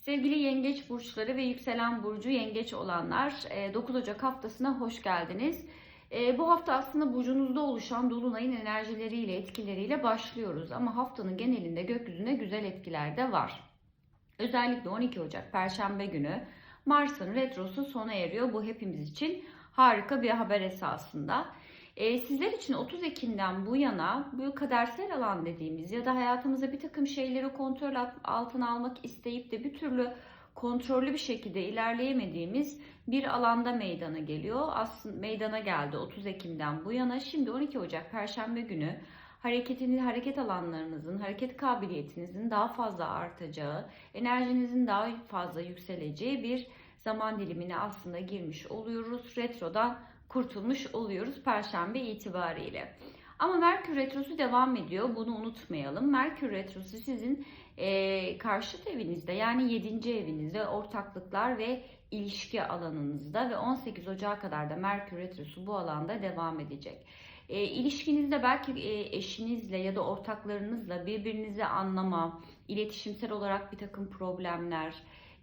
Sevgili yengeç burçları ve yükselen burcu yengeç olanlar e, 9 Ocak haftasına hoş geldiniz. E, Bu hafta aslında burcunuzda oluşan dolunayın enerjileriyle, etkileriyle başlıyoruz. Ama haftanın genelinde gökyüzüne güzel etkiler de var. Özellikle 12 Ocak Perşembe günü Mars'ın retrosu sona eriyor. Bu hepimiz için harika bir haber esasında. Ee, sizler için 30 Ekim'den bu yana bu kadersel alan dediğimiz ya da hayatımızda bir takım şeyleri kontrol alt- altına almak isteyip de bir türlü kontrollü bir şekilde ilerleyemediğimiz bir alanda meydana geliyor. Aslında meydana geldi 30 Ekim'den bu yana. Şimdi 12 Ocak Perşembe günü hareketiniz, hareket alanlarınızın, hareket kabiliyetinizin daha fazla artacağı, enerjinizin daha fazla yükseleceği bir zaman dilimine aslında girmiş oluyoruz. Retrodan kurtulmuş oluyoruz Perşembe itibariyle. Ama Merkür Retrosu devam ediyor. Bunu unutmayalım. Merkür Retrosu sizin e, karşıt evinizde yani 7. evinizde ortaklıklar ve ilişki alanınızda ve 18 Ocağı kadar da Merkür Retrosu bu alanda devam edecek. E, ilişkinizde belki e, eşinizle ya da ortaklarınızla birbirinizi anlama, iletişimsel olarak bir takım problemler,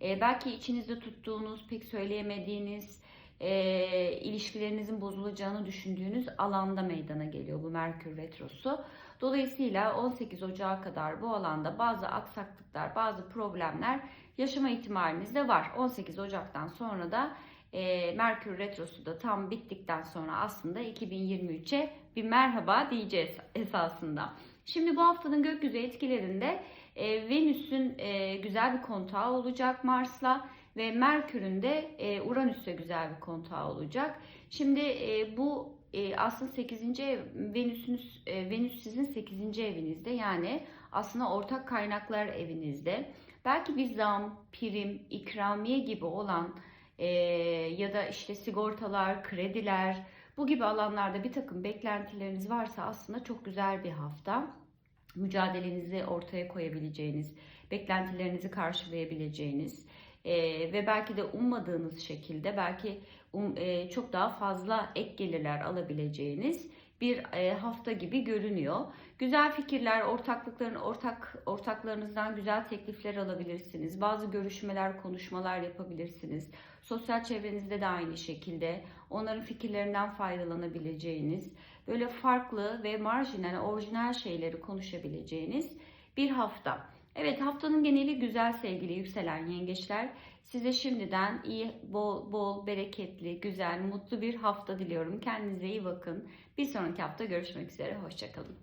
e, belki içinizde tuttuğunuz, pek söyleyemediğiniz, e, ilişkilerinizin bozulacağını düşündüğünüz alanda meydana geliyor bu Merkür Retrosu. Dolayısıyla 18 Ocağı kadar bu alanda bazı aksaklıklar, bazı problemler yaşama ihtimaliniz de var. 18 Ocak'tan sonra da e, Merkür Retrosu da tam bittikten sonra aslında 2023'e bir merhaba diyeceğiz esasında. Şimdi bu haftanın gökyüzü etkilerinde e, Venüs'ün e, güzel bir kontağı olacak Mars'la ve Merkür'ün de e, Uranüs'le güzel bir kontağı olacak. Şimdi e, bu e, aslında 8. ev Venüs'ünüz e, Venüs sizin 8. evinizde yani aslında ortak kaynaklar evinizde. Belki bir zam, prim, ikramiye gibi olan e, ya da işte sigortalar, krediler bu gibi alanlarda bir takım beklentileriniz varsa aslında çok güzel bir hafta. Mücadelenizi ortaya koyabileceğiniz, beklentilerinizi karşılayabileceğiniz e, ve belki de ummadığınız şekilde belki um, e, çok daha fazla ek gelirler alabileceğiniz bir e, hafta gibi görünüyor. Güzel fikirler, ortaklıkların ortak ortaklarınızdan güzel teklifler alabilirsiniz. Bazı görüşmeler, konuşmalar yapabilirsiniz. Sosyal çevrenizde de aynı şekilde onların fikirlerinden faydalanabileceğiniz, böyle farklı ve marjinal, orijinal şeyleri konuşabileceğiniz bir hafta. Evet haftanın geneli güzel sevgili yükselen yengeçler. Size şimdiden iyi, bol, bol, bereketli, güzel, mutlu bir hafta diliyorum. Kendinize iyi bakın. Bir sonraki hafta görüşmek üzere. Hoşçakalın.